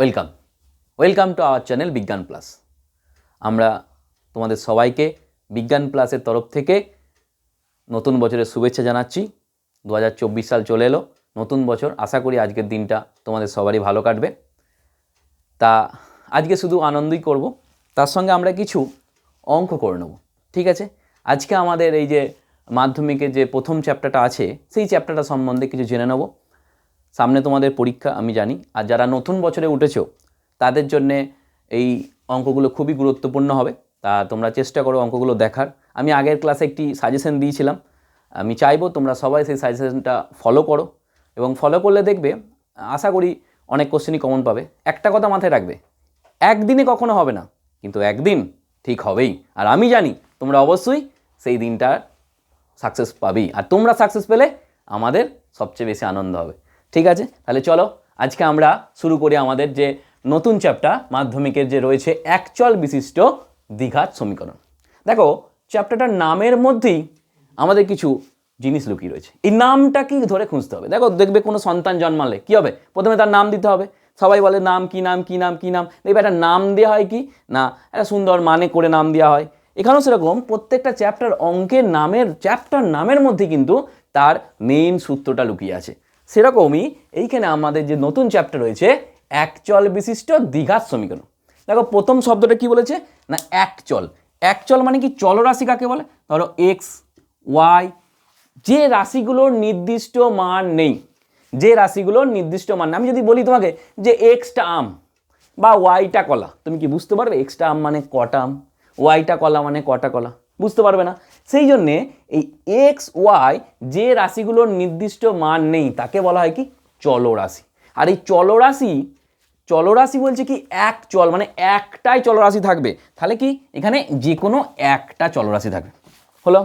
Welcome welcome to our channel Bigyan plus আমরা তোমাদের সবাইকে বিজ্ঞান প্লাসের তরফ থেকে নতুন বছরের শুভেচ্ছা জানাচ্ছি। দু হাজার চব্বিশ সাল চলে এলো। নতুন বছর, আশা করি আজকের দিনটা তোমাদের সবারই ভালো কাটবে। তা আজকে শুধু আনন্দই করব। তার সঙ্গে আমরা কিছু অঙ্ক করে নেব। ঠিক আছে? আজকে আমাদের এই যে মাধ্যমিকের যে প্রথম চ্যাপ্টারটা আছে, সেই চ্যাপ্টারটা সম্বন্ধে কিছু জেনে নেব। সামনে তোমাদের পরীক্ষা, আমি জানি। আর যারা নতুন বছরে উঠেছো, তাদের জন্যে এই অঙ্কগুলো খুবই গুরুত্বপূর্ণ হবে। তা তোমরা চেষ্টা করো অঙ্কগুলো দেখার। আমি আগের ক্লাসে একটি সাজেশন দিয়েছিলাম। আমি চাইব তোমরা সবাই সেই সাজেশনটা ফলো করো এবং ফলো করলে দেখবে, আশা করি অনেক কোশ্চেনই কমন পাবে। একটা কথা মাথায় রাখবে, একদিনে কখনো হবে না, কিন্তু একদিন ঠিক হবেই। আর আমি জানি তোমরা অবশ্যই সেই দিনটা সাকসেস পাবেই। আর তোমরা সাকসেস পেলে আমাদের সবচেয়ে বেশি আনন্দ হবে। ঠিক আছে? তাহলে চলো, আজকে আমরা শুরু করি আমাদের যে নতুন চ্যাপ্টার মাধ্যমিকের যে রয়েছে একচল বিশিষ্ট দ্বিঘাত সমীকরণ। দেখো চ্যাপ্টারটার নামের মধ্যেই আমাদের কিছু জিনিস লুকিয়ে রয়েছে। এই নামটা কি ধরে খুঁজতে হবে? দেখো, দেখবে কোনো সন্তান জন্মালে কি হবে? প্রথমে তার নাম দিতে হবে। সবাই বলে নাম, কি নাম কি নাম কি নাম? দেখবে একটা নাম দেওয়া হয় কি? না, একটা সুন্দর মানে করে নাম দেওয়া হয়। এখানেও সেরকম প্রত্যেকটা চ্যাপ্টার অঙ্কের নামের চ্যাপ্টার নামের মধ্যে কিন্তু তার মেইন সূত্রটা লুকিয়ে আছে। সেরকমই এইখানে আমাদের যে নতুন চ্যাপ্টার রয়েছে একচল বিশিষ্ট দ্বিঘাত সমীকরণ। দেখো, প্রথম শব্দটা কি বলেছে? না একচল একচল মানে কি চলরাশি কাকে বলে? ধরো এক্স ওয়াই যে রাশিগুলোর নির্দিষ্ট মান নেই, যে রাশিগুলোর নির্দিষ্ট মান। আমি যদি বলি তোমাকে যে এক্সটা আম বা ওয়াইটা কলা, তুমি কি বুঝতে পারবে? এক্সটা আম মানে কটা আম ওয়াইটা কলা মানে কটা কলা? বুঝতে পারবে না? সেই জন্যে এই এক্স ওয়াই যে রাশিগুলোর নির্দিষ্ট মান নেই, তাকে বলা হয় কি? চলরাশি। আর এই চলরাশি চলরাশি বলছে কি এক চল মানে একটাই চলরাশি থাকবে। তাহলে কি? এখানে যে কোনো একটা চলরাশি থাকবে। হলো,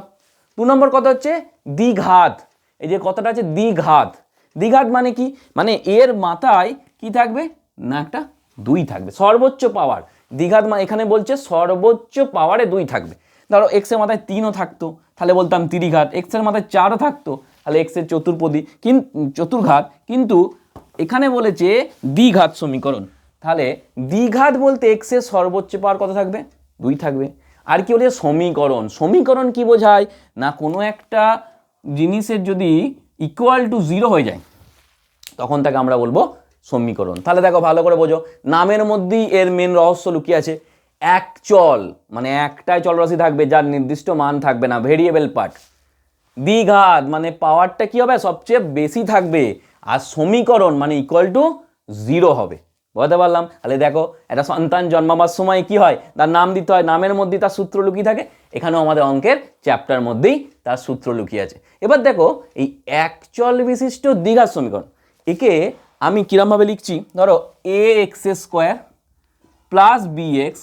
দু নম্বর কথা হচ্ছে দ্বিঘাত। এই যে কথাটা আছে দ্বিঘাত। দ্বিঘাত মানে কি? মানে এর মাথায় কি থাকবে? না, একটা দুই থাকবে। সর্বোচ্চ পাওয়ার। দ্বিঘাত মানে এখানে বলছে সর্বোচ্চ পাওয়ারে দুই থাকবে। ধরো এক্সের মাথায় তিনও থাকতো, তাহলে বলতাম ত্রিঘাত। এক্সের মাথায় চারও থাকতো, তাহলে এক্সের চতুর্পদী। কিন চতুর্ঘাত, কিন্তু এখানে বলেছে দ্বিঘাত সমীকরণ। তাহলে দ্বিঘাত বলতে এক্সের সর্বোচ্চ পাওয়ার কত থাকবে? দুই থাকবে। আর কি বলে সমীকরণ। সমীকরণ কি বোঝায়? না, কোনো একটা জিনিসের যদি ইকুয়াল টু জিরো হয়ে যায়, তখন তাকে আমরা বলব সমীকরণ। তাহলে দেখো, ভালো করে বোঝো। নামের মধ্যেই এর মেন রহস্য লুকিয়ে আছে। এক চল মানে একটাই চলরাশি থাকবে, যার নির্দিষ্ট মান থাকবে না ভেরিয়েবল পার্ট দ্বিঘাত মানে পাওয়ারটা কি হবে? সবচেয়ে বেশি থাকবে। আর সমীকরণ মানে ইকুয়াল টু জিরো হবে। বুঝতে পারলাম? তাহলে দেখো, একটা সন্তান জন্মাবার সময় কি হয়? তার নাম দিতে হয়, নামের মধ্যেই তার সূত্র লুকিয়ে থাকে। এখানেও আমাদের অঙ্কের চ্যাপ্টার মধ্যেই তার সূত্র লুকিয়ে আছে। এবার দেখো, এই একচল বিশিষ্ট দ্বিঘাত সমীকরণ। একে আমি কিরমভাবে লিখছি? ধরো A x square plus B x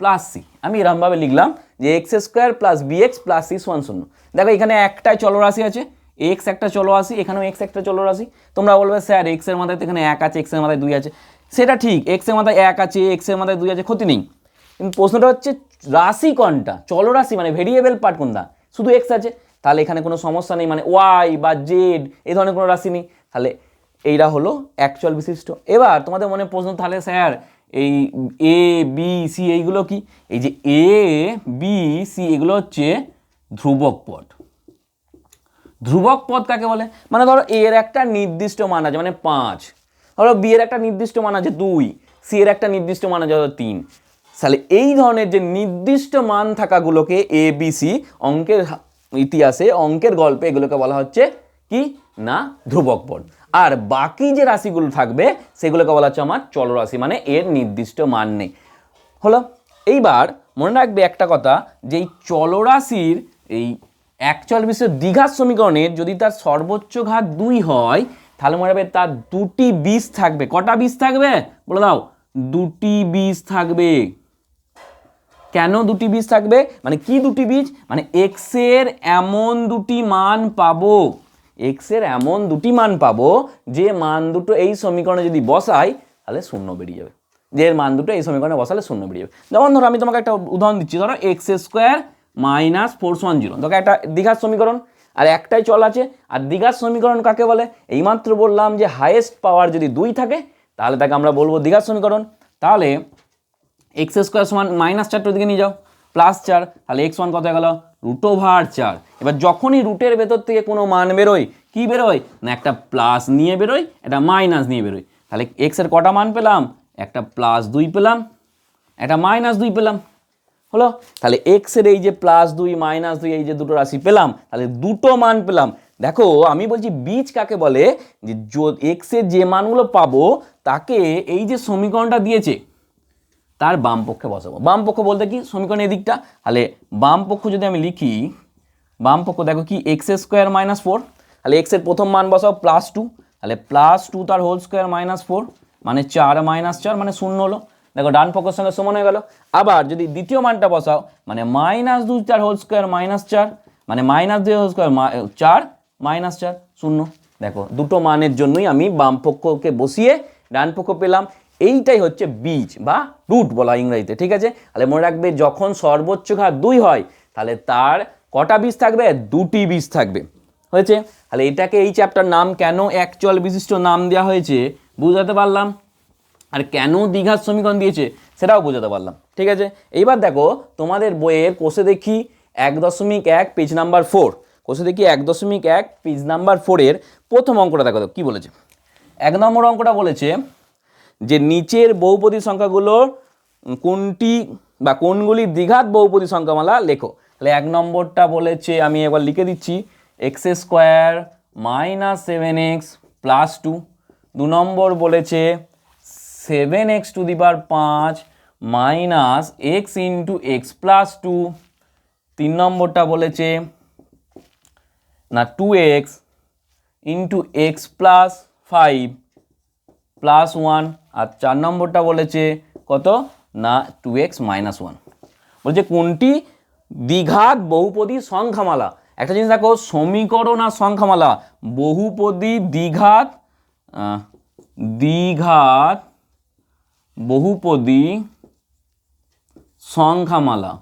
plus C আমি এরমভাবে লিখলাম যে x square plus B x plus C সমান শূন্য। দেখো এখানে একটাই চলরাশি আছে এক্স একটা চলরাশি, এখানেও এক্স একটা চলরাশি। তোমরা বলবে, স্যার এক্সের মাথায় তো এখানে এক আছে এক্সের মাথায় দুই আছে। সেটা ঠিক এক্সের মাথায় এক আছে এক্সের মাথায় দুই আছে, ক্ষতি নেই। কিন্তু প্রশ্নটা হচ্ছে, রাশি কোনটা? চলরাশি মানে ভেরিয়েবল পার্ট কোনটা? শুধু এক্স আছে। তাহলে এখানে কোনো সমস্যা নেই মানে ওয়াই বা জেড এই ধরনের কোনো রাশি নেই। তাহলে এইটা হলো অ্যাকচুয়াল বিশিষ্ট। এবার তোমাদের মনে প্রশ্ন, তাহলে স্যার এই এ বি সি এইগুলো কি? এই যে এ বি সি এগুলো হচ্ছে ধ্রুবক পদ। ধ্রুবক পদ কাকে বলে? মানে ধরো এর একটা নির্দিষ্ট মান আছে মানে পাঁচ। ধরো বি এর একটা নির্দিষ্ট মান আছে দুই সি এর একটা নির্দিষ্ট মান আছে ধরো তিন। তাহলে এই ধরনের যে নির্দিষ্ট মান থাকাগুলোকে এ বি সি অঙ্কের ইতিহাসে, অঙ্কের গল্পে এগুলোকে বলা হচ্ছে কি? না, ধ্রুবক পদ। আর বাকি যে রাশিগুলো থাকবে, সেগুলোকে বলা হচ্ছে আমার চলরাশি মানে এর নির্দিষ্ট মান নেই। হলো, এইবার মনে রাখবে একটা কথা, যে এই চলরাশির এই একচল বিশেষ দ্বিঘাত সমীকরণের যদি তার সর্বোচ্চ ঘাত দুই হয়, তাহলে মনে রাখবে তার দুটি বীজ থাকবে। কটা বীজ থাকবে? বলে দাও, দুটি বীজ থাকবে। কেন দুটি বীজ থাকবে? মানে কি দুটি বীজ? মানে এক্সের এমন দুটি মান পাবো। এক্সের এমন দুটি মান পাবো যে মান দুটো এই সমীকরণে যদি বসাই, তাহলে শূন্য বেরিয়ে যাবে। যে এর মান দুটো এই সমীকরণে বসালে শূন্য বেরিয়ে যাবে। যেমন ধরো আমি তোমাকে একটা উদাহরণ দিচ্ছি, ধরো x square minus four one zero তোকে একটা দ্বিঘাত সমীকরণ, আর একটাই চল আছে। আর দ্বিঘাত সমীকরণ কাকে বলে? এইমাত্র বললাম যে হায়েস্ট পাওয়ার যদি দুই থাকে, তাহলে তাকে আমরা বলব দ্বিঘাত সমীকরণ। তাহলে এক্স স্কোয়ার সমান মাইনাস চারটার দিকে নিয়ে যাও। প্লাস চার, তাহলে এক্স ওয়ান কত গেল? রুট ওভার চার। এবার যখনই রুটের ভেতর থেকে কোনো মান বেরোয়, কি বেরোয়? না, একটা প্লাস নিয়ে বেরোয়, একটা মাইনাস নিয়ে বেরোয়। তাহলে এক্সের কটা মান পেলাম? একটা প্লাস দুই পেলাম, একটা মাইনাস দুই পেলাম। হলো? তাহলে এক্সের এই যে প্লাস দুই মাইনাস দুই, এই যে দুটো রাশি পেলাম, তাহলে দুটো মান পেলাম। দেখো, আমি বলছি বীজ কাকে বলে? যে এক্সের যে মানগুলো পাবো, তাকে এই যে সমীকরণটা দিয়েছে তার বাম পক্ষে বসাবো। বাম পক্ষ বলতে কি? সমীকরণ এদিকটা। তাহলে বাম পক্ষ যদি আমি লিখি, বাম পক্ষ দেখো কি? এক্স স্কোয়ার মাইনাস ফোর তাহলে এক্সের প্রথম মান বসাও প্লাস টু তাহলে প্লাস টু তার হোল স্কোয়ার মাইনাস ফোর মানে চার মাইনাস চার মানে শূন্য হলো। দেখো ডান পক্ষের সঙ্গে সমান হয়ে গেল। আবার যদি দ্বিতীয় মানটা বসাও মানে মাইনাস দুই চার হোল স্কোয়ার মাইনাস চার। মানে মাইনাস দুই হোল স্কোয়ার চার মাইনাস চার, শূন্য। দেখো, দুটো মানের জন্যই আমি বাম পক্ষকে বসিয়ে ডান পক্ষ পেলাম। এইটাই হচ্ছে বীজ বা রুট বলা ইংরেজিতে, ঠিক আছে? তাহলে মনে রাখবে যখন সর্বোচ্চ ঘাত দুই হয়, তাহলে তার কটা বীজ থাকবে? দুটি বীজ থাকবে। হয়েছে? তাহলে এটাকে এই চ্যাপ্টার নাম কেন অ্যাকচুয়াল বিশিষ্ট নাম দেওয়া হয়েছে, বুঝাতে পারলাম? আর কেন দীঘার সমীকরণ দিয়েছে, সেটাও বোঝাতে পারলাম। ঠিক আছে? এইবার দেখো, তোমাদের বইয়ের কোষে দেখি এক দশমিক এক পেজ নাম্বার ফোর কোষে দেখি এক দশমিক এক পেজ নাম্বার ফোরের প্রথম অঙ্কটা দেখো, কী বলেছে? এক নম্বর অঙ্কটা বলেছে যে নিচের বহুপদী সংখ্যাগুলো কোনটি বা কোনগুলি দ্বিঘাত বহুপদী সংখ্যামালা লেখো। তাহলে এক নম্বরটা বলেছে, আমি একবার লিখে দিচ্ছি x square minus seven x plus two দু নম্বর বলেছে seven x to the power পাঁচ minus x into x plus two তিন নম্বরটা বলেছে, না two x into x plus five plus one আর চার নম্বরটা বলেছে কত? না টু এক্স মাইনাস ওয়ান বলছে কোনটি? দ্বিঘাত বহুপদী সংখ্যামালা। একটা জিনিস দেখো, সমীকরণ আর সংখ্যামালা। বহুপদী দ্বিঘাত দ্বিঘাত বহুপদী সংখ্যামালা।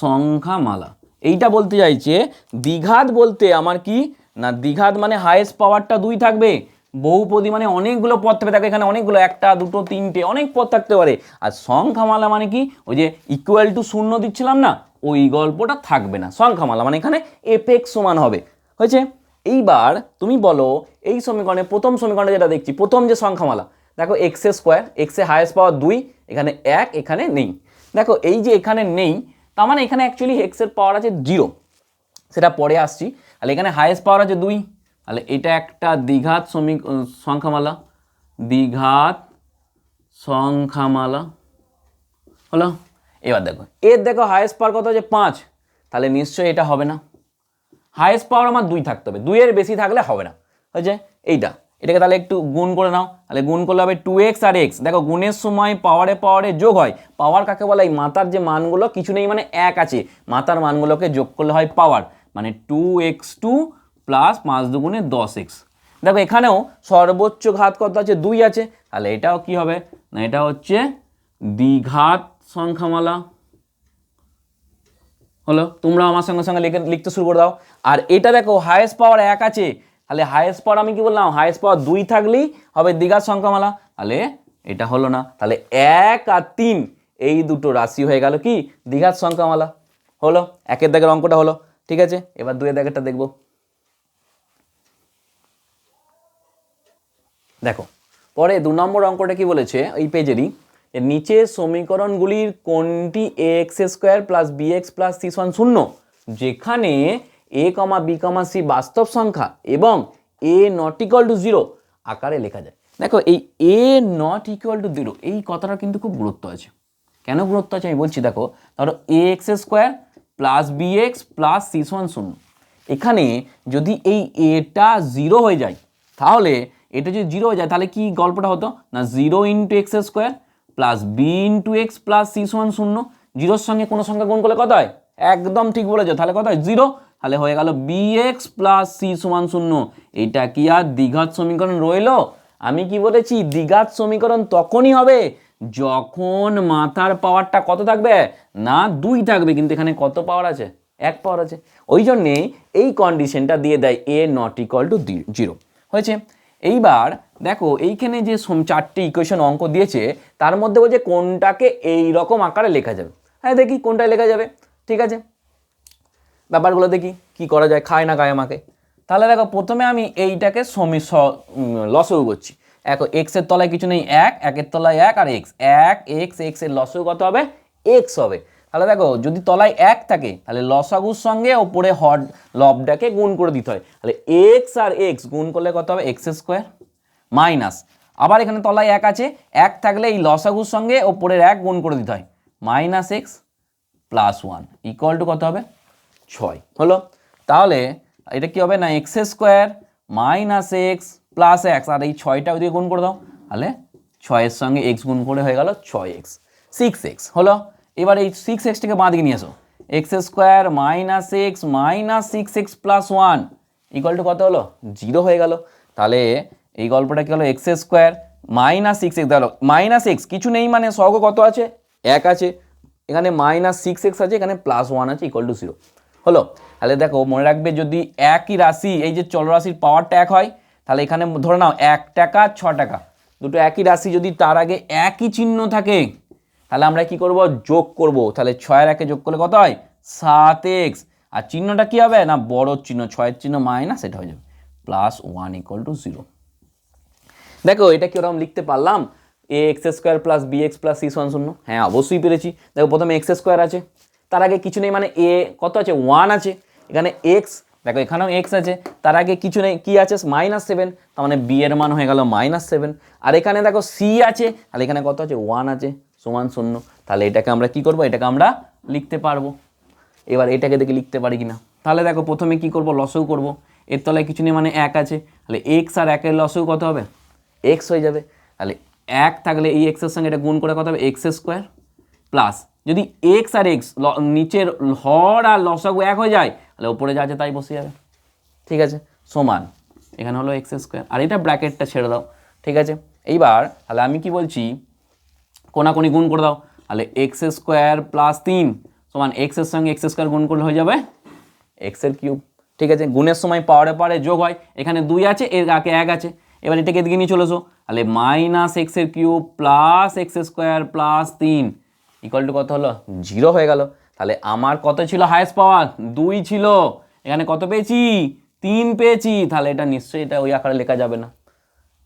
সংখ্যামালা। এইটা বলতে চাইছে, দ্বিঘাত বলতে আমার কি? না, দ্বিঘাত মানে হায়েস্ট পাওয়ারটা দুই থাকবে। বহুপদী মানে অনেকগুলো পদ থাকবে। দেখো এখানে অনেকগুলো, একটা, দুটো, তিনটে, অনেক পদ থাকতে পারে। আর সংখ্যামালা মানে কি? ওই যে ইকুয়াল টু শূন্য দিচ্ছিলাম না, ওই গল্পটা থাকবে না। সংখ্যামালা মানে এখানে এফেক্স সমান হবে। হয়েছে? এইবার তুমি বলো, এই সমীকরণে, প্রথম সমীকরণে যেটা দেখছি, প্রথম যে সংখ্যামালা, দেখো এক্স স্কোয়ার এক্সে হায়েস্ট পাওয়ার দুই, এখানে এক, এখানে নেই। দেখো, এই যে এখানে নেই, তার মানে এখানে অ্যাকচুয়ালি এক্সের পাওয়ার আছে জিরো সেটা পরে আসছি। তাহলে এখানে হায়েস্ট পাওয়ার আছে দুই। তাহলে এটা একটা দ্বিঘাত সমী সংখ্যামালা। দ্বিঘাত সংখ্যামালা। হলো? এবার দেখো, এর দেখো হায়েস্ট পাওয়ার কত আছে পাঁচ। তাহলে নিশ্চয়ই এটা হবে না। হায়েস্ট পাওয়ার আমার দুই থাকতে হবে। দুইয়ের বেশি থাকলে হবে না। হয়েছে? এইটা। এটাকে তাহলে একটু গুণ করে নাও। তাহলে গুণ করলে হবে টু এক্স আর এক্স দেখো, গুণের সময় পাওয়ারে পাওয়ারে যোগ হয়। পাওয়ার কাকে বলে? এই মাতার যে মানগুলো, কিছু নেই মানে এক আছে। মাতার মানগুলোকে যোগ করলে হয় পাওয়ার মানে টু এক্স টু প্লাস পাঁচ দুগুণে দশ এক্স দেখো, এখানেও সর্বোচ্চ ঘাত কত আছে? দুই আছে। তাহলে এটাও কি হবে? না, এটা হচ্ছে দ্বিঘাত সংখ্যামালা। হলো, তোমরা আমার সঙ্গে সঙ্গে লিখে, লিখতে শুরু করে দাও। আর এটা দেখো হায়েস্ট পাওয়ার এক আছে। তাহলে হায়েস্ট পাওয়ার আমি কি বললাম? হায়েস্ট পাওয়ার দুই থাকলেই হবে দ্বিঘাত সংখ্যামালা। তাহলে এটা হলো না। তাহলে এক আর তিন, এই দুটো রাশি হয়ে গেল কি? দ্বিঘাত সংখ্যামালা। হলো, একের দাগের অঙ্কটা হলো। ঠিক আছে? এবার দুয়ের দাগেরটা দেখব। দেখো, পরে দু নম্বর অঙ্কটা কি বলেছে? এই পেজেরই নিচে সমীকরণগুলির কোনটি A x square plus B x plus C সমান শূন্য? যেখানে এ কমা বি কমা সি বাস্তব সংখ্যা এবং A not equal to zero আকারে লেখা যায়। দেখো, এই A not equal to zero এই কথাটা কিন্তু খুব গুরুত্ব আছে। কেন গুরুত্ব আছে? আমি বলছি, দেখো, ধরো A x square plus B x plus C সমান শূন্য। এখানে যদি এই এটা জিরো হয়ে যায়, তাহলে এটা যদি জিরো হয়ে যায়, তাহলে কি গল্পটা হতো? না zero into x square plus B into x plus C সমান শূন্য। জিরোর সঙ্গে কোনো সংখ্যা গুণ করলে কত হয়? একদম ঠিক বলেছ। তাহলে কত হয়? জিরো তাহলে হয়ে গেল বি এক্স প্লাস সি সমান শূন্য। এটা কি আর দ্বিঘাত সমীকরণ রইল? আমি কি বলেছি? দ্বিঘাত সমীকরণ তখনই হবে যখন মাথার পাওয়ারটা কত থাকবে? না, দুই থাকবে, কিন্তু এখানে কত পাওয়ার আছে? এক পাওয়ার আছে। ওই জন্যে এই কন্ডিশনটা দিয়ে দেয় A not equal to zero হয়েছে? এইবার দেখো এইখানে যে চারটি ইকুয়েশন অঙ্ক দিয়েছে, তার মধ্যে বলছে কোনটাকে এই রকম আকারে লেখা যাবে। হ্যাঁ দেখি কোনটায় লেখা যাবে। ঠিক আছে? ব্যাপারগুলো দেখি, কি করা যায়, খায় না খায় আমাকে। তাহলে দেখো, প্রথমে আমি এইটাকে সমি লসও করছি। দেখো এক্সের তলায় কিছু নেই, এক একের তলায় এক আর এক্স এক এক্স এক্সের লসও কত হবে? এক্স হবে। তাহলে দেখো, যদি তলায় এক থাকে, তাহলে লসাগুর সঙ্গে ওপরে হট লবটাকে গুণ করে দিতে হয়। তাহলে এক্স আর এক্স গুণ করলে কত হবে? এক্স স্কোয়ার মাইনাস আবার এখানে তলায় এক আছে, এক থাকলে এই লসাগুর সঙ্গে ওপরের এক গুণ করে দিতে হয়। Minus x plus one equal to কত হবে? ছয়। হলো? তাহলে এটা কি হবে না? X square minus x plus x আর এই ছয়টা ওইদিকে গুণ করে দাও। তাহলে ছয়ের সঙ্গে এক্স গুণ করে হয়ে গেল ছয় এক্স সিক্স এক্স হলো? এবার এই সিক্স এক্সটাকে বাঁ দিকে নিয়ে আসো x square minus x minus six x plus one equal to কত হলো? জিরো হয়ে গেল। তাহলে এই গল্পটা কী হলো? X square minus six x গেল মাইনাস এক্স কিছু নেই মানে সহগ কত আছে? এক আছে। এখানে মাইনাস সিক্স এক্স আছে, এখানে প্লাস ওয়ান আছে ইকুয়াল টু জিরো হলো, তাহলে দেখো, মনে রাখবে যদি একই রাশি, এই যে চলরাশির পাওয়ারটা এক হয়, তাহলে এখানে ধরে নাও, এক টাকা, ছ টাকা। দুটো একই রাশি যদি তার আগে একই চিহ্ন থাকে তাহলে আমরা কি করব? যোগ করব। তাহলে ছয়ের একে যোগ করলে কত হয়? সাত এক্স। আর চিহ্নটা কি হবে? না, বড় চিহ্ন, ছয়ের চিহ্ন মাইনাস, এটা হয়ে যাবে। Plus one equal to zero. দেখো, এটা কি ওরকম লিখতে পারলাম? A x square plus B x plus C সমান শূন্য। হ্যাঁ অবশ্যই পেরেছি। দেখো, প্রথমে এক্স স্কোয়ার আছে। তার আগে কিছু নেই মানে এ কত আছে? ওয়ান আছে। এখানে এক্স, দেখো, এখানেও এক্স আছে। তার আগে কিছু নেই, কি আছে? Minus seven. তার মানে বি এর মান হয়ে গেল মাইনাস সেভেন। আর এখানে দেখো সি আছে। তাহলে এখানে কত আছে? ওয়ান আছে। সমান শূন্য। তাহলে এটাকে আমরা কি করব? এটাকে আমরা লিখতে পারব। এবার এটাকে দেখে লিখতে পারি কিনা। তাহলে দেখো, প্রথমে কি করব? লসও করব। এর তলায় কিছু নেই মানে এক আছে। তাহলে এক্স আর একের লসও কত হবে? এক্স হয়ে যাবে। তাহলে এক থাকলে এই এক্সের সঙ্গে এটা গুণ করে কত হবে? এক্স স্কোয়ার প্লাস যদি এক্স আর এক্স নিচের হর আর লসাগু এক হয়ে যায়, তাহলে ওপরে যা আছে তাই বসে যাবে। ঠিক আছে? সমান। এখানে হলো এক্স স্কোয়ার আর এটা ব্র্যাকেটটা ছেড়ে দাও। ঠিক আছে? এইবার তাহলে আমি কি বলছি? কোনাকুনি গুণ করে দাও। তাহলে এক্স স্কোয়ার প্লাস তিন সমান এক্সের সঙ্গে এক্স স্কোয়ার গুণ করলে হয়ে যাবে এক্সের কিউব ঠিক আছে? গুণের সময় পাওয়ারে পাওয়ারে যোগ হয়। এখানে দুই আছে, এর আগে এক আছে। এবার এটাকে এদিকে নিয়ে চলে এসো। তাহলে মাইনাস এক্সের cube plus x square plus তিন ইকুয়াল টু কত হলো? জিরো হয়ে গেল। তাহলে আমার কত ছিল হায়েস্ট পাওয়ার দুই ছিল। এখানে কত পেয়েছি? তিন পেয়েছি। তাহলে এটা নিশ্চয়ই এটা ওই আকারে লেখা যাবে না।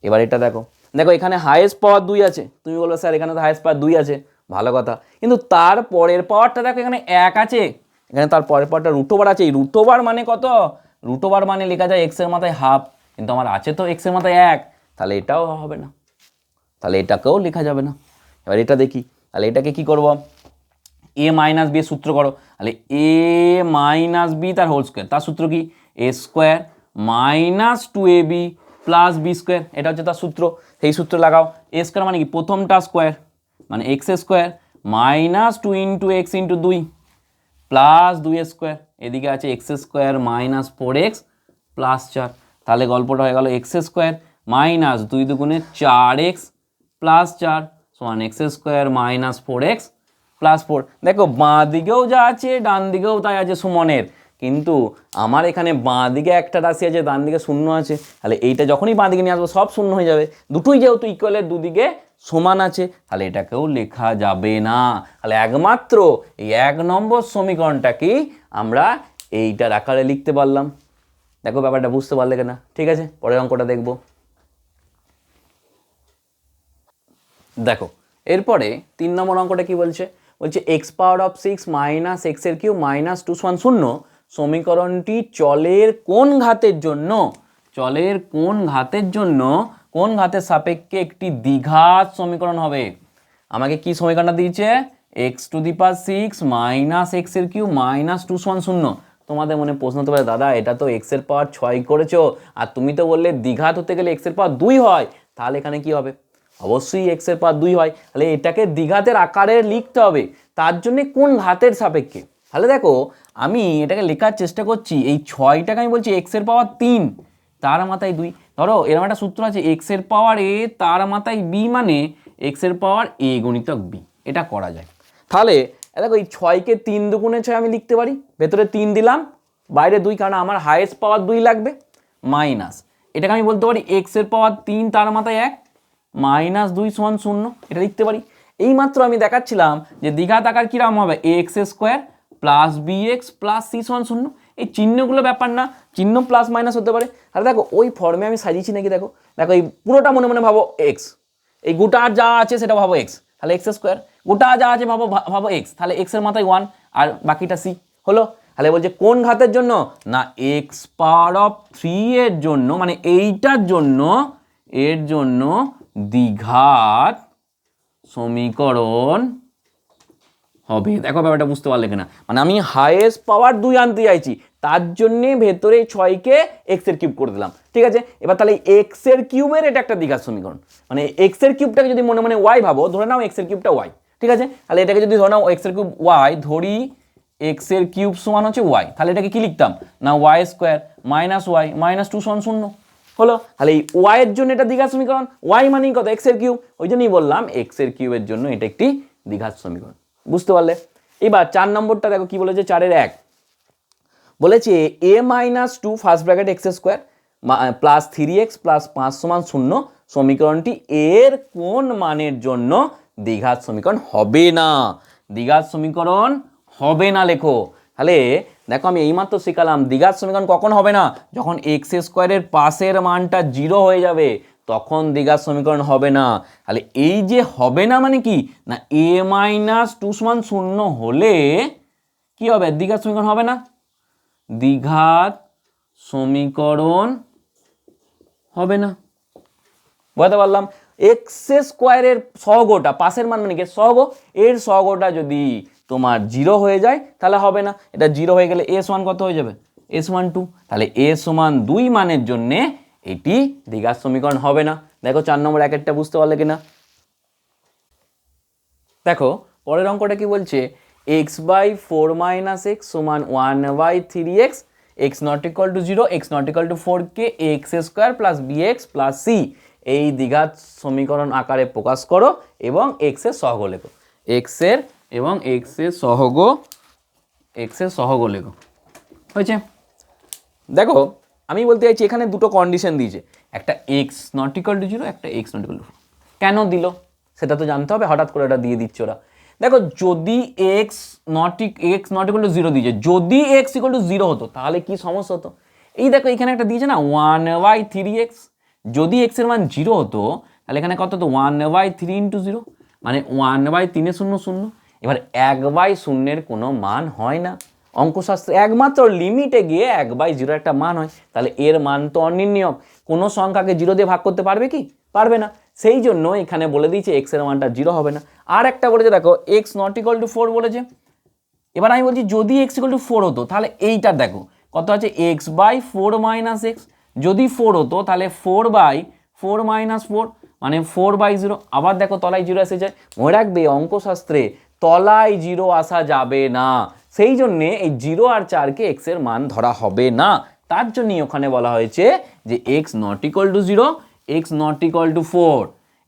এবার এটা দেখো। দেখো, এখানে হায়েস্ট পাওয়ার দুই আছে। তুমি বলো স্যার, এখানে তো হায়েস্ট পাওয়ার দুই আছে। ভালো কথা। কিন্তু তার পরের পাওয়ারটা দেখো, এখানে এক আছে। এখানে তার পরের পাওয়ারটা রুটোবার আছে। এই রুটোবার মানে কত? রুটোবার মানে লেখা যায় এক্সের মাথায় হাফ কিন্তু আমার আছে তো এক্সের মাথায় এক। তাহলে এটাও হবে না। তাহলে এটাকেও লেখা যাবে না। এবার এটা দেখি। তাহলে এটাকে কি করব? এ মাইনাস বি সূত্র করো। তাহলে এ মাইনাস বি তার হোল স্কোয়ার তার সূত্র কি? A square minus two A B plus B square এটা হচ্ছে তার সূত্র। সেই সূত্র লাগাও এ স্কোয়ার মানে কি? প্রথমটা স্কোয়ার মানে x square minus two into x into দুই প্লাস দুই স্কোয়ার এদিকে আছে x square minus four x plus চার। তাহলে গল্পটা হয়ে গেল এক্স স্কোয়ার মাইনাস দুই দুগুণে চার এক্স প্লাস চার সমান x square minus four x plus four দেখো বাঁ দিকেও যা আছে, ডান দিকেও তাই আছে সুমনের। কিন্তু আমার এখানে বাঁ দিকে একটা রাশি আছে ডান দিকে শূন্য আছে। তাহলে এইটা যখনই বাঁ দিকে নিয়ে আসব, সব শূন্য হয়ে যাবে। দুটোই যেহেতু ইকুয়ালের দুদিকে সমান আছে, তাহলে এটাকেও লেখা যাবে না। তাহলে একমাত্র এই এক নম্বর সমীকরণটাকেই আমরা এইটার আকারে লিখতে পারলাম। দেখো ব্যাপারটা বুঝতে পারলে কিনা। ঠিক আছে? পরের অঙ্কটা দেখব। দেখো, এরপরে তিন নম্বর অঙ্কটা কি বলছে? বলছে x power of six minus এক্সের কিউ মাইনাস টু শূন্য সমীকরণটি চলের কোন ঘাতের জন্য, চলের কোন ঘাতের জন্য, কোন ঘাতের সাপেক্ষে একটি দ্বিঘাত সমীকরণ হবে? আমাকে কি সমীকরণটা দিয়েছে? X to the power six minus এক্সের কিউ মাইনাস টু সমান শূন্য। তোমাদের মনে প্রশ্ন হতে পারে, দাদা, এটা তো এক্সের পাওয়ার ছয় করেছ, আর তুমি তো বললে দ্বিঘাত হতে গেলে এক্সের পাওয়ার দুই হয়। তাহলে এখানে কি হবে? অবশ্যই এক্সের পাওয়ার দুই হয়। তাহলে এটাকে দ্বিঘাতের আকারে লিখতে হবে। তার জন্য কোন ঘাতের সাপেক্ষে? তাহলে দেখো, আমি এটাকে লেখার চেষ্টা করছি, এই ছয়টাকে আমি বলছি এক্সের পাওয়ার তিন, তার মাথায় দুই। ধরো এরকম একটা সূত্র আছে এক্সের পাওয়ার এ তার মাথায় বি মানে এক্সের পাওয়ার এ গণিতক বি এটা করা যায়। তাহলে, এ দেখো, এই ছয়কে তিন দুগুণে ছয় আমি লিখতে পারি, ভেতরে তিন দিলাম, বাইরে দুই, কারণ আমার হায়েস্ট পাওয়ার দুই লাগবে মাইনাস এটাকে আমি বলতে পারি এক্সের পাওয়ার তিন, তার মাথায় এক মাইনাস দুই সমান শূন্য, এটা লিখতে পারি। এইমাত্র আমি দেখাচ্ছিলাম যে দীঘা তাকার কীরকম হবে x square plus B x plus C সমান শূন্য। এই চিহ্নগুলো ব্যাপার না, চিহ্ন প্লাস মাইনাস হতে পারে। তাহলে দেখো, ওই ফর্মে আমি সাজিয়েছি নাকি দেখো? দেখো, এই পুরোটা মনে মনে ভাবো এক্স এই গোটা যা আছে সেটা ভাবো এক্স তাহলে এক্স স্কোয়ার গোটা যা আছে ভাবো ভাবো এক্স তাহলে এক্সের মাথায় ওয়ান আর বাকিটা সি হলো? তাহলে বলছে কোন ঘাতের জন্য? না এক্স পাওয়ার অফ থ্রি এর জন্য মানে এইটার জন্য, এর জন্য দ্বিঘাত সমীকরণ হবে। দেখো ব্যাপারটা বুঝতে পারলে কিনা। মানে আমি হায়েস্ট পাওয়ার দুই আনতে চাইছি, তার জন্যে ভেতরে ছয়কে এক্সের কিউব করে দিলাম। ঠিক আছে? এবার তাহলে এক্সের কিউবের এটা একটা দীঘার সমীকরণ। মানে এক্সের কিউবটাকে যদি মনে মনে ওয়াই ভাবো, ধরে নাও এক্সের কিউবটা ওয়াই ঠিক আছে? তাহলে এটাকে যদি ধরে নাও এক্সের কিউব ওয়াই ধরি এক্সের কিউব সমান হচ্ছে ওয়াই তাহলে এটাকে কি লিখতাম? না y square minus y minus two সমান শূন্য। হলো? তাহলে এই ওয়াই এর জন্য এটা দীঘার সমীকরণ। ওয়াই মানেই কত? এক্সের কিউব ওই জন্যই বললাম এক্সের কিউবের জন্য এটা একটি দীঘার সমীকরণ। বুঝতে পারলে? এবার চার নম্বরটা দেখো কি বলেছে? চারের এক। বলেছে এ minus two first bracket x square plus three x plus পাঁচ সমান শূন্য সমীকরণটি এর কোন মানের জন্য দ্বিঘাত সমীকরণ হবে না? দ্বিঘাত সমীকরণ হবে না, লেখো। তাহলে দেখো আমি এইমাত্র শেখালাম, দ্বিঘাত সমীকরণ কখন হবে না? যখন এক্স স্কোয়ারের পাশের মানটা জিরো হয়ে যাবে। তখন দ্বিঘাত সমীকরণ হবে না। তাহলে এই যে হবে না মানে কি? না এ মাইনাস টু সমান শূন্য হলে কি হবে? দ্বিঘাত সমীকরণ হবে না। দ্বিঘাত সমীকরণ হবে না। বুঝতে পারলাম? এক্স স্কোয়ারের সহগটা, পাশের মান মানে কি? সহগ, এর সহগটা যদি তোমার জিরো হয়ে যায়, তাহলে হবে না। এটা জিরো হয়ে গেলে এস ওয়ান কত হয়ে যাবে? এস ওয়ান টু তাহলে এ সমান দুই মানের জন্যে এটি দ্বিঘাত সমীকরণ হবে না। দেখো চার নম্বর এক একটা বুঝতে পারলে কিনা? দেখো, পরের অঙ্কটা কি বলছে? X by four minus x সমান one by three x x not equal to zero x not equal to four K x square plus B x plus C এই দ্বিঘাত সমীকরণ আকারে প্রকাশ করো এবং এক্সের সহগ লেখো। এক্সের এবং এক্সের সহগ এক্সের সহগ লেখো। হয়েছে? দেখো আমি বলতে চাইছি, এখানে দুটো কন্ডিশন দিয়েছে। একটা x not equal to zero একটা এক্স নট ইকাল টু কেন দিল? সেটা তো জানতে হবে, হঠাৎ করে এটা দিয়ে দিচ্ছে ওরা। দেখো, যদি x not x not equal to zero দিয়েছে, যদি এক্স ইকাল টু জিরো হতো, তাহলে কি সমস্যা হতো? এই দেখো, এখানে একটা দিয়েছে না ওয়ান ওয়াই থ্রি এক্স যদি এক্সের মান জিরো হতো, তাহলে এখানে কত হতো? One by three into zero মানে ওয়ান বাই তিনে শূন্য শূন্য। এবার এক বাই শূন্যের কোনো মান হয় না। অঙ্কশাস্ত্রে একমাত্র লিমিটে গিয়ে এক বাই জিরো একটা মান হয়, তাহলে এর মান তো অনির্ণীয় কোনো সংখ্যাকে জিরো দিয়ে ভাগ করতে পারবে কি? পারবে না। সেই জন্য এখানে বলে দিয়েছে এক্সের মানটা জিরো হবে না। আর একটা বলেছে, দেখো x not equal to four বলেছে। এবার আমি বলছি, যদি এক্স ইকাল টু ফোর হতো, তাহলে এইটা দেখো, কত আছে? X by four minus x যদি ফোর হতো, তাহলে four by four minus four মানে ফোর বাই জিরো আবার দেখো, তলায় জিরো এসে যায়। মনে রাখবে, অঙ্কশাস্ত্রে তলায় জিরো আসা যাবে না। সেই জন্যে এই জিরো আর চারকে এক্সের মান ধরা হবে না। তার জন্যই ওখানে বলা হয়েছে যে x not equal to zero x not equal to four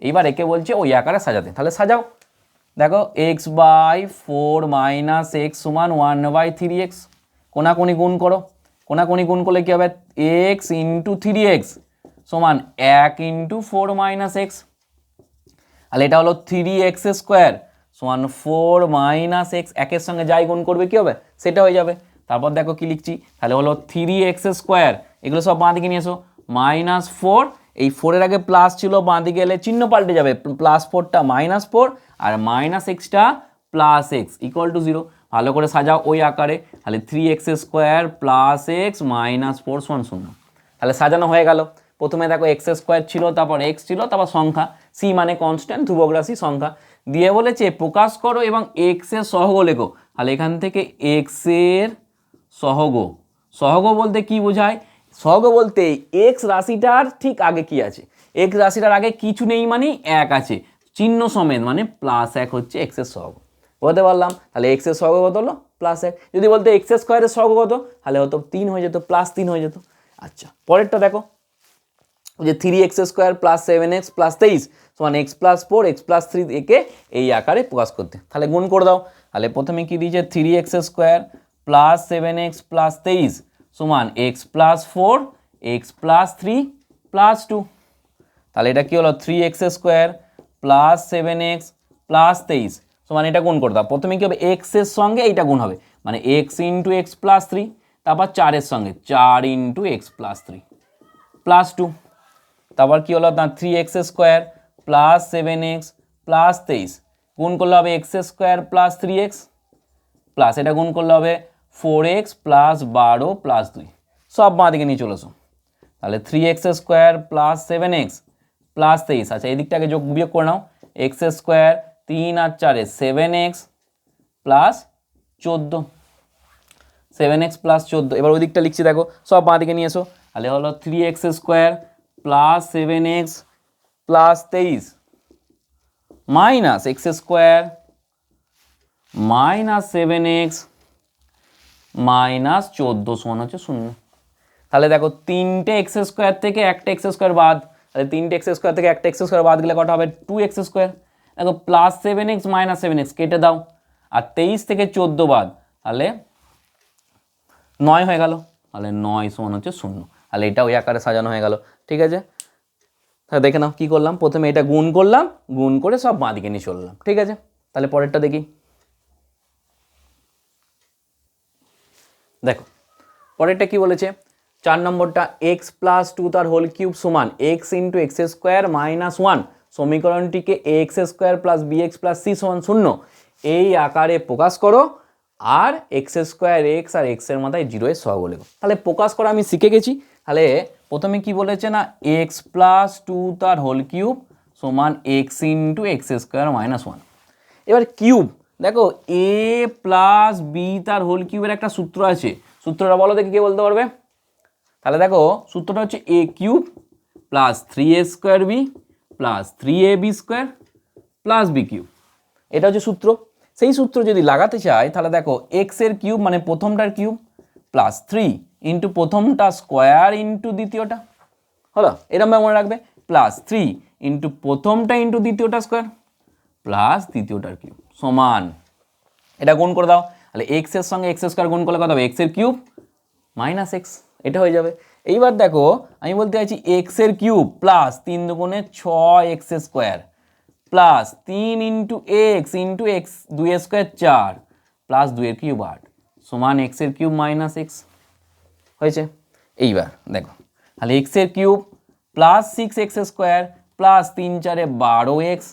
এইবার একে বলছে ওই আকারে সাজাতে। তাহলে সাজাও। দেখো x by four minus x সমান ওয়ান বাই থ্রি এক্স কোনাকুনি গুণ করো। কোনাকুনি গুণ করলে কী হবে? এক্স ইন্টু থ্রি এক্স সমান এক ইন্টু ফোর মাইনাস এক্স তাহলে এটা হলো থ্রি এক্স স্কোয়ার সমান ফোর মাইনাস এক্স একের সঙ্গে যাই গুণ করবে কী হবে? সেটা হয়ে যাবে। তারপর দেখো কি লিখছি। তাহলে হলো থ্রি এক্স স্কোয়ার। এগুলো সব বাঁ দিকে নিয়ে এসো। মাইনাস ফোর, এই ফোরের আগে প্লাস ছিল, বাঁ দিকে এলে চিহ্ন পাল্টে যাবে। প্লাস ফোরটা মাইনাস ফোর আর minus extra plus x equal to zero ভালো করে সাজাও ওই আকারে। তাহলে three x square plus x minus four সমান শূন্য। তাহলে সাজানো হয়ে গেল। প্রথমে দেখো এক্স স্কোয়ার ছিল, তারপর এক্স ছিল, তারপর সংখ্যা। সি মানে কনস্ট্যান্ট ধ্রুবক রাশি, সংখ্যা। দিয়ে বলেছে, প্রকাশ করো এবং এক্সের সহগ লেখো। তাহলে এখান থেকে এক্সের সহগ। সহগ বলতে কি বোঝায়? সহগ বলতে এক্স রাশিটার ঠিক আগে কি আছে? এক্স রাশিটার আগে কিছু নেই মানে এক আছে। চিহ্ন সমেত মানে প্লাস এক হচ্ছে এক্সের সহগ। বলতে পারলাম? তাহলে এক্সের সহগ কত হলো? প্লাস এক। যদি বলতে এক্স স্কোয়ারের সহগ কত? তাহলে হতো তিন হয়ে যেত প্লাস তিন হয়ে যেত। আচ্ছা পরেরটা দেখো। যে three x square plus seven x plus তেইশ, সমান x plus four x plus three একে এই আকারে প্রকাশ করতে। তাহলে গুণ করে দাও। তাহলে প্রথমে কী দিয়েছে? Three x square plus seven x plus তেইশ, সমান x plus four x plus three plus two তাহলে এটা কী হলো? Three x square plus seven x plus তেইশ, সমান এটা গুণ করে দাও। প্রথমে কী হবে? এক্সের সঙ্গে এইটা গুণ হবে। মানে x into x plus three তারপর চারের সঙ্গে, চার into x plus three plus two তারপর কি হলো? আপনার three x square plus seven x plus তেইশ। গুণ করলে হবে x square plus three x plus এটা গুণ করলে হবে ফোর এক্স প্লাস বারো প্লাস দুই। সব বাঁ দিকে নিয়ে চলেছো তাহলে three x square plus seven x plus তেইশ। আচ্ছা এই দিকটাকে যোগ বিয়োগ করে নাও। এক্স স্কোয়ার তিন আর চারে সেভেন এক্স প্লাস চোদ্দ। সেভেন এক্স প্লাস চোদ্দ। এবার ওই দিকটা লিখছি, দেখো। সব বাঁ দিকে নিয়ে এসো। তাহলে হলো three x square plus seven x plus তেইশ minus x square minus seven x minus চোদ্দ সমান হচ্ছে শূন্য। তাহলে দেখো তিনটে এক্স স্কোয়ার থেকে একটা এক্স স্কোয়ার বাদ, তাহলে তিনটে এক্স স্কোয়ার থেকে একটা এক্স স্কোয়ার বাদ গেলে কটা হবে? টু এক্স স্কোয়ার দেখো plus seven x minus seven x কেটে দাও, আর তেইশ থেকে চোদ্দ বাদ, তাহলে নয় হয়ে গেল। তাহলে নয় সমান হচ্ছে শূন্য। তাহলে এটা ওই আকারে সাজানো হয়ে গেল। ঠিক আছে? তাহলে দেখে নাও কী করলাম। প্রথমে এটা গুণ করলাম, গুণ করে সব বাঁ দিকে নিয়ে চললাম। ঠিক আছে? তাহলে পরেরটা দেখি। দেখো, পরেরটা কি বলেছে? চার নম্বরটা এক্স প্লাস টু তার হোল কিউব সমান x into x square minus one সমীকরণটিকে x square plus b x plus c সমান শূন্য। এই আকারে প্রকাশ করো, আর এক্স স্কোয়ার এক্স আর এক্সের মাথায় জিরো এর সহগ লেখো। তাহলে প্রকাশ করা আমি শিখে গেছি। তাহলে প্রথমে কি বলেছে না এক্স প্লাস টু তার হোল কিউব সমান x into x square minus one এবার কিউব দেখো এ প্লাস বি তার হোল কিউবের একটা সূত্র আছে। সূত্রটা বলো দেখি কে বলতে পারবে? তাহলে দেখো, সূত্রটা হচ্ছে a cube plus three a square b plus three a b square plus b cube এটা হচ্ছে সূত্র। সেই সূত্র যদি লাগাতে চাই তাহলে দেখো এক্সের কিউব মানে প্রথমটার কিউব প্লাস থ্রি ইন্টু প্রথমটা স্কোয়ার ইন্টু দ্বিতীয়টা, হলো? এরম মনে রাখবে প্লাস থ্রি ইন্টু প্রথমটা ইন্টু দ্বিতীয়টা স্কোয়ার প্লাস দ্বিতীয়টার কিউব সমান। এটা গুণ করে দাও, তাহলে এক্সের সঙ্গে এক্স স্কোয়ার গুণ করলে কত হবে? এক্সের কিউব মাইনাস এক্স এটা হয়ে যাবে। এইবার দেখো, আমি বলতে চাইছি এক্সের কিউব প্লাস তিন দুগুণে ছয় এক্স স্কোয়ার প্লাস তিন ইন্টু এক্স ইন্টু এক্স দুই স্কোয়ার চার প্লাস দুইয়ের কিউব আট, সমান এক্সের কিউব মাইনাস এক্স হয়েছে? এইবার, দেখো। তাহলে এক্সের cube plus six x square plus তিন চারে বারো এক্স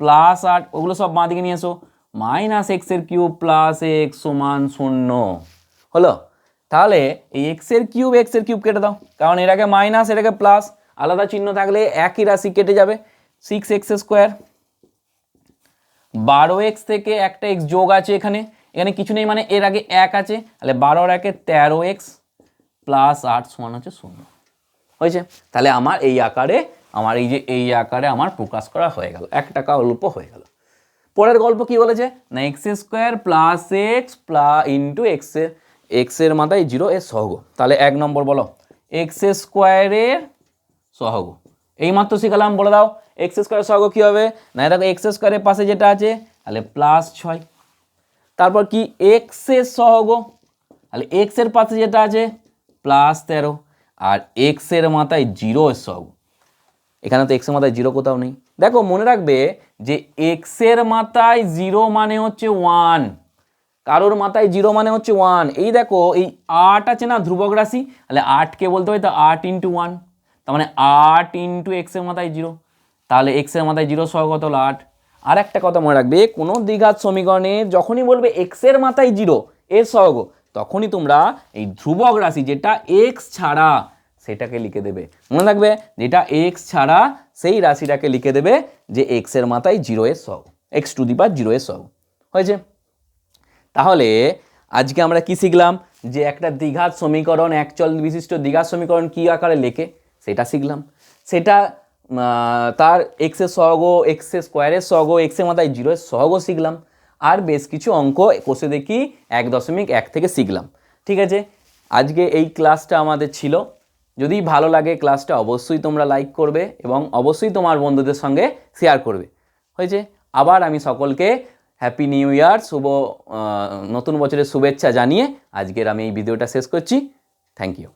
প্লাস আট, ওগুলো সব বাঁ দিকে নিয়ে এসো। মাইনাস এক্সের কিউব প্লাস এক্স সমান শূন্য। হলো? তাহলে এই এক্সের কিউব এক্সের কিউব কেটে দাও। কারণ এটাকে মাইনাস এটাকে প্লাস আলাদা চিহ্ন থাকলে একই রাশি কেটে যাবে। সিক্স এক্স স্কোয়ার বারো এক্স থেকে একটা এক্স যোগ আছে এখানে। এখানে কিছু নেই মানে এর আগে এক আছে। তাহলে বারোর একে তেরো এক্স প্লাস আট সমান হচ্ছে শূন্য। হয়েছে? তাহলে আমার এই আকারে, আমার এই যে, এই আকারে আমার প্রকাশ করা হয়ে গেল। এক টাকা অল্প হয়ে গেল। পরের গল্প কি বলেছে? না x square plus x plus into এক্সের এক্সের মাথায় জিরো এর সহগ। তাহলে এক নম্বর বলো। এক্স স্কোয়ারের সহগ। এইমাত্র শিখালাম, বলে দাও। এক্স স্কোয়ারের সহগ কী হবে? না দেখো এক্স স্কোয়ারের পাশে যেটা আছে, তাহলে প্লাস ছয়। তারপর কি? এক্সের সহগ। তাহলে এক্সের পাশে যেটা আছে প্লাস তেরো আর এক্সের মাথায় জিরো সহগ এখানে তো এক্সের মাথায় জিরো কোথাও নেই। দেখো, মনে রাখবে যে এক্সের মাথায় জিরো মানে হচ্ছে ওয়ান কারোর মাথায় জিরো মানে হচ্ছে ওয়ান এই দেখো, এই আট আছে না ধ্রুবক রাশি? তাহলে আটকে বলতে হয়? তো আট ইন্টু ওয়ান তার মানে আট ইন্টু এক্সের মাথায় জিরো। তাহলে এক্সের মাথায় জিরো সহ কত হলো? আট। আর একটা কথা মনে রাখবে, কোনো দ্বিঘাত সমীকরণে যখনই বলবে এক্সের মাথায় জিরো, এর সহগ তখনই তোমরা এই ধ্রুবক রাশি যেটা এক্স ছাড়া সেটাকে লিখে দেবে। মনে রাখবে যেটা এক্স ছাড়া সেই রাশিটাকে লিখে দেবে যে এক্সের মাথায় জিরো এর সহ x to the power zero এর সহ হয়েছে? তাহলে আজকে আমরা কি শিখলাম? যে একটা দ্বিঘাত সমীকরণ, একচল বিশিষ্ট দ্বিঘাত সমীকরণ কী আকারে লেখে? সেটা শিখলাম। সেটা তার এক্সের সহগ এক্সের স্কোয়ারের সহগ এক্সের মাথায় জিরোর সহগ শিখলাম। আর বেশ কিছু অঙ্ক কোষে দেখি এক দশমিক এক থেকে শিখলাম ঠিক আছে? আজকে এই ক্লাসটা আমাদের ছিল। যদি ভালো লাগে ক্লাসটা অবশ্যই তোমরা লাইক করবে এবং অবশ্যই তোমার বন্ধুদের সঙ্গে শেয়ার করবে। হয়েছে? আবার আমি সকলকে হ্যাপি নিউ ইয়ার শুভ নতুন বছরের শুভেচ্ছা জানিয়ে আজকের আমি এই ভিডিওটা শেষ করছি। Thank you